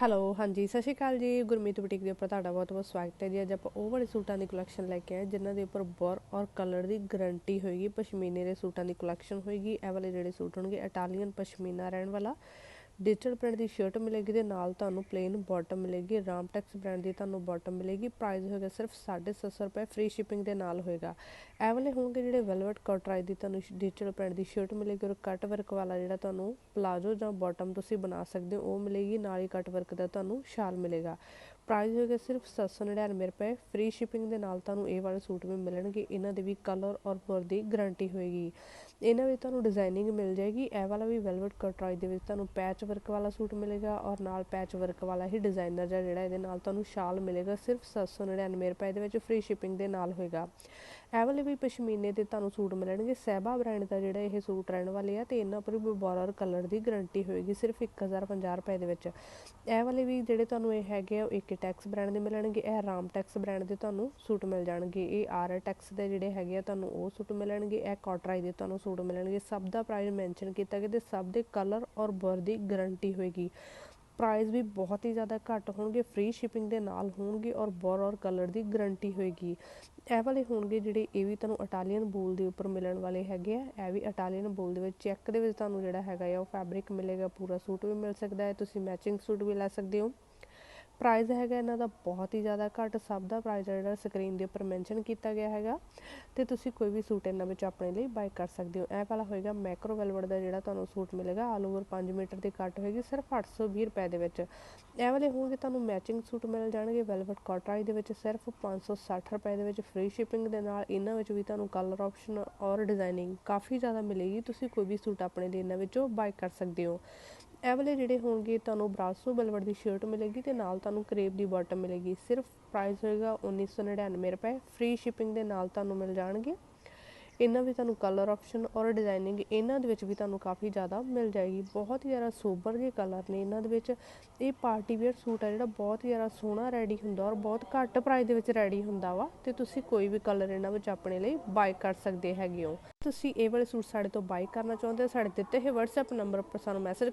Hello, ਹਾਂਜੀ, ਸਤਿ ਸ਼੍ਰੀ ਅਕਾਲ ਜੀ। ਗੁਰਮੀਤ ਬੁਟੀਕ ਦੇ ਉੱਪਰ ਤੁਹਾਡਾ ਬਹੁਤ-ਬਹੁਤ ਸਵਾਗਤ ਹੈ ਜੀ। ਅੱਜ ਆਪਾਂ ਉਹ ਵਾਲੇ ਸੂਟਾਂ ਦੀ ਕਲੈਕਸ਼ਨ ਲੈ ਕੇ ਆਏ, ਜਿਨ੍ਹਾਂ ਦੇ ਉੱਪਰ ਬੋਰ ਔਰ ਕਲਰ ਦੀ ਗਾਰੰਟੀ ਹੋਏਗੀ। ਪਸ਼ਮੀਨੇ ਦੇ ਸੂਟਾਂ ਦੀ ਕਲੈਕਸ਼ਨ ਹੋਏਗੀ। ਇਹ ਵਾਲੇ ਜਿਹੜੇ ਸੂਟ ਹੋਣਗੇ, ਇਟਾਲੀਅਨ ਪਸ਼ਮੀਨਾ ਰਹਿਣ ਵਾਲਾ। ਡਿਜੀਟਲ ਪ੍ਰਿੰਟ ਦੀ ਸ਼ਰਟ ਮਿਲੇਗੀ ਤੇ ਨਾਲ ਤੁਹਾਨੂੰ ਪਲੇਨ ਬਾਟਮ ਮਿਲੇਗੀ। ਰਾਮਟੈਕਸ ਬ੍ਰਾਂਡ ਦੀ ਤੁਹਾਨੂੰ ਬਾਟਮ ਮਿਲੇਗੀ। ਪ੍ਰਾਈਸ ਹੋਏਗਾ ਸਿਰਫ 750 ਰੁਪਏ। ਫ੍ਰੀ ਸ਼ਿਪਿੰਗ ਦੇ ਨਾਲ ਹੋਏਗਾ। ਇਹ ਵਾਲੇ ਹੋਣਗੇ ਜਿਹੜੇ ਵੈਲਵਟ ਕਟਰਾਈ ਦੀ ਤੁਹਾਨੂੰ ਡਿਜੀਟਲ ਪ੍ਰਿੰਟ ਦੀ ਸ਼ਰਟ ਮਿਲੇਗੀ ਔਰ ਕੱਟ ਵਰਕ ਵਾਲਾ ਜਿਹੜਾ ਤੁਹਾਨੂੰ ਪਲਾਜ਼ੋ ਜਾਂ ਬਾਟਮ ਤੁਸੀਂ ਬਣਾ ਸਕਦੇ ਹੋ, ਉਹ ਮਿਲੇਗੀ। ਨਾਲ ਹੀ ਕੱਟ ਵਰਕ ਦਾ ਤੁਹਾਨੂੰ ਸ਼ਾਲ ਮਿਲੇਗਾ। ਪ੍ਰਾਈਸ ਹੋਏਗਾ ਸਿਰਫ 799 ਰੁਪਏ। ਫ੍ਰੀ ਸ਼ਿਪਿੰਗ ਦੇ ਨਾਲ ਤੁਹਾਨੂੰ ਇਹ ਵਾਲੇ ਸੂਟ ਵੀ ਮਿਲਣਗੇ। ਇਹਨਾਂ ਦੇ ਵੀ ਕਲਰ ਔਰ ਫਰ ਦੀ ਗਾਰੰਟੀ ਹੋਏਗੀ। ਇਹਨਾਂ ਵਿੱਚ ਤੁਹਾਨੂੰ ਡਿਜ਼ਾਈਨਿੰਗ ਮਿਲ ਜਾਏਗੀ। ਇਹ ਵਾਲਾ ਵੀ ਵੈਲਵਟ ਕਟਰਾਈ ਦੇ ਵਿੱਚ ਤੁਹਾਨੂੰ ਪੈਚ ਵਰਕ ਵਾਲਾ ਸੂਟ ਮਿਲੇਗਾ ਔਰ ਨਾਲ ਪੈਚ ਵਰਕ ਵਾਲਾ ਹੀ ਡਿਜ਼ਾਈਨਰ ਜਿਹੜਾ ਇਹਦੇ ਨਾਲ ਤੁਹਾਨੂੰ ਸ਼ਾਲ ਮਿਲੇਗਾ ਸਿਰਫ 799 ਰੁਪਏ ਦੇ ਵਿੱਚ ਫ੍ਰੀ ਸ਼ਿਪਿੰਗ ਦੇ ਨਾਲ ਹੋਏਗਾ। ਇਹ ਵਾਲੇ ਵੀ ਪਸ਼ਮੀਨੇ ਦੇ ਤੁਹਾਨੂੰ ਸੂਟ ਮਿਲਣਗੇ। ਸਹਿਬਾ ਬ੍ਰਾਂਡ ਦਾ ਜਿਹੜਾ ਇਹ ਸੂਟ ਰਹਿਣ ਵਾਲੇ ਆ ਤੇ ਇਹਨਾਂ ਪਰ ਵੀ ਬੋਰਰ ਕਲਰ ਦੀ ਗਾਰੰਟੀ ਹੋਏਗੀ ਸਿਰਫ 1050 ਰੁਪਏ ਦੇ ਵਿੱਚ। ਇਹ ਵਾਲੇ ਵੀ ਜਿਹੜੇ ਤੁਹਾਨੂੰ ਇਹ ਹੈਗੇ ਆ ਇੱਕ ਟੈਕਸ ਬ੍ਰਾਂਡ ਦੇ ਮਿਲਣਗੇ, ਇਹ ਰਾਮ ਟੈਕਸ ਬ੍ਰਾਂਡ ਦੇ ਤੁਹਾਨੂੰ ਸੂਟ ਮਿਲ ਜਾਣਗੇ। ਇਹ ਆਰ ਟੈਕਸ ਦੇ ਜਿਹੜੇ ਹੈਗੇ ਆ, ਤੁਹਾਨੂੰ ਉਹ ਸੂਟ ਮਿਲਣਗੇ, ਇਹ ਕਾਟਰਾਈ ਦੇ ਤੁਹਾਨੂੰ ਸੂਟ ਮਿਲਣਗੇ। ਸਭ ਦਾ ਪ੍ਰਾਈਸ ਮੈਂਸ਼ਨ ਕੀਤਾ ਗਿਆ ਤੇ ਸਭ ਦੇ ਕਲਰ ਔਰ ਬਰ ਦੀ ਗਾਰੰਟੀ ਹੋਏਗੀ। ਪ੍ਰਾਈਸ ਵੀ ਬਹੁਤ ਹੀ ਜ਼ਿਆਦਾ ਘੱਟ ਹੋਣਗੇ ਫ੍ਰੀ ਸ਼ਿਪਿੰਗ ਦੇ ਨਾਲ ਹੋਣਗੇ ਔਰ ਬੋਰ ਔਰ ਕਲਰ ਦੀ ਗਾਰੰਟੀ ਹੋਏਗੀ। ਇਹ ਵਾਲੇ ਹੋਣਗੇ ਜਿਹੜੇ, ਇਹ ਵੀ ਤੁਹਾਨੂੰ ਇਟਾਲੀਅਨ ਬੋਲ ਦੇ ਉੱਪਰ ਮਿਲਣ ਵਾਲੇ ਹੈਗੇ ਆ। ਇਹ ਵੀ ਇਟਾਲੀਅਨ ਬੋਲ ਦੇ ਵਿੱਚ ਚੈੱਕ ਦੇ ਵਿੱਚ ਤੁਹਾਨੂੰ ਜਿਹੜਾ ਹੈਗਾ ਆ, ਉਹ ਫੈਬਰਿਕ ਮਿਲੇਗਾ, ਪੂਰਾ ਸੂਟ ਵੀ ਮਿਲ ਸਕਦਾ ਹੈ, ਤੁਸੀਂ ਮੈਚਿੰਗ ਸੂਟ ਵੀ ਲੈ ਸਕਦੇ ਹੋ। ਪ੍ਰਾਈਜ਼ ਹੈਗਾ, ਇਹਨਾਂ ਦਾ ਬਹੁਤ ਹੀ ਜ਼ਿਆਦਾ ਘੱਟ, ਸਭ ਦਾ ਪ੍ਰਾਈਜ਼ ਜਿਹੜਾ ਸਕਰੀਨ ਦੇ ਉੱਪਰ ਮੈਂਸ਼ਨ ਕੀਤਾ ਗਿਆ ਹੈਗਾ। ਤੇ ਤੁਸੀਂ ਕੋਈ ਵੀ ਸੂਟ ਇਹਨਾਂ ਵਿੱਚ ਆਪਣੇ ਲਈ ਬਾਈ ਕਰ ਸਕਦੇ ਹੋ। ਇਹ ਵਾਲਾ ਹੋਏਗਾ ਮੈਕਰੋ ਵੈਲਵਟ ਦਾ ਜਿਹੜਾ ਤੁਹਾਨੂੰ ਸੂਟ ਮਿਲੇਗਾ ਆਲ ਓਵਰ 5 ਮੀਟਰ ਦੀ ਕੱਟ ਹੋਏਗੀ, ਸਿਰਫ 820 ਰੁਪਏ ਦੇ ਵਿੱਚ। ਇਹ ਵਾਲੇ ਹੋਣਗੇ ਤੁਹਾਨੂੰ ਮੈਚਿੰਗ ਸੂਟ ਮਿਲ ਜਾਣਗੇ ਵੈਲਵਟ ਕਾਟਰਾਈ ਦੇ ਵਿੱਚ ਸਿਰਫ 560 ਰੁਪਏ ਦੇ ਵਿੱਚ ਫ੍ਰੀ ਸ਼ਿਪਿੰਗ ਦੇ ਨਾਲ ਇਹਨਾਂ ਵਿੱਚ ਵੀ ਤੁਹਾਨੂੰ ਕਲਰ ਆਪਸ਼ਨ ਔਰ ਡਿਜ਼ਾਈਨਿੰਗ ਕਾਫੀ ਜ਼ਿਆਦਾ ਮਿਲੇਗੀ। ਤੁਸੀਂ ਕੋਈ ਵੀ ਸੂਟ ਆਪਣੇ ਲਈ ਇਹਨਾਂ ਵਿੱਚੋਂ ਬਾਈ ਕਰ ਸਕਦੇ ਹੋ। ਇਹ ਵਾਲੇ ਜਿਹੜੇ ਹੋਣਗੇ, ਤੁਹਾਨੂੰ ਬਰਾਸੋ ਵੈਲਵਟ ਦੀ ਸ਼ਰਟ ਮਿਲੇਗੀ ਤੇ ਨਾਲ ਤੁਹਾਨੂੰ ਕਰੇਪ ਦੀ ਬਾਟਮ ਮਿਲੇਗੀ। ਸਿਰਫ ਪ੍ਰਾਈਸ ਹੋਏਗਾ 1999 ਰੁਪਏ। ਫ੍ਰੀ ਸ਼ਿਪਿੰਗ ਦੇ ਨਾਲ ਤੁਹਾਨੂੰ ਮਿਲ ਜਾਣਗੇ। ਇਹਨਾਂ ਵਿੱਚ ਤੁਹਾਨੂੰ ਕਲਰ ਆਪਸ਼ਨ ਔਰ ਡਿਜ਼ਾਈਨਿੰਗ ਇਹਨਾਂ ਦੇ ਵਿੱਚ ਵੀ ਤੁਹਾਨੂੰ ਕਾਫੀ ਜ਼ਿਆਦਾ ਮਿਲ ਜਾਏਗੀ। ਬਹੁਤ ਹੀ ਜ਼ਿਆਦਾ ਸੋਬਰ ਜਿਹੇ ਕਲਰ ਨੇ ਇਹਨਾਂ ਦੇ ਵਿੱਚ। ਇਹ ਪਾਰਟੀ ਵੇਅਰ ਸੂਟ ਆ ਜਿਹੜਾ ਬਹੁਤ ਹੀ ਜ਼ਿਆਦਾ ਸੋਹਣਾ ਰੈਡੀ ਹੁੰਦਾ ਔਰ ਬਹੁਤ ਘੱਟ ਪ੍ਰਾਈਸ ਦੇ ਵਿੱਚ ਰੈਡੀ ਹੁੰਦਾ ਵਾ ਤੇ ਤੁਸੀਂ ਕੋਈ ਵੀ ਕਲਰ ਇਹਨਾਂ ਵਿੱਚ ਆਪਣੇ ਲਈ ਬਾਈ ਕਰ ਸਕਦੇ ਹੈਗੇ ਹੋ। ਤੁਸੀਂ ਇਹ ਵਾਲੇ ਸੂਟ ਸਾਡੇ ਤੋਂ ਬਾਈ ਕਰਨਾ ਚਾਹੁੰਦੇ ਹੋ, ਸਾਡੇ ਦਿੱਤੇ ਹੋਏ WhatsApp ਨੰਬਰ ਉੱਪਰ ਸਾਨੂੰ ਮੈਸੇਜ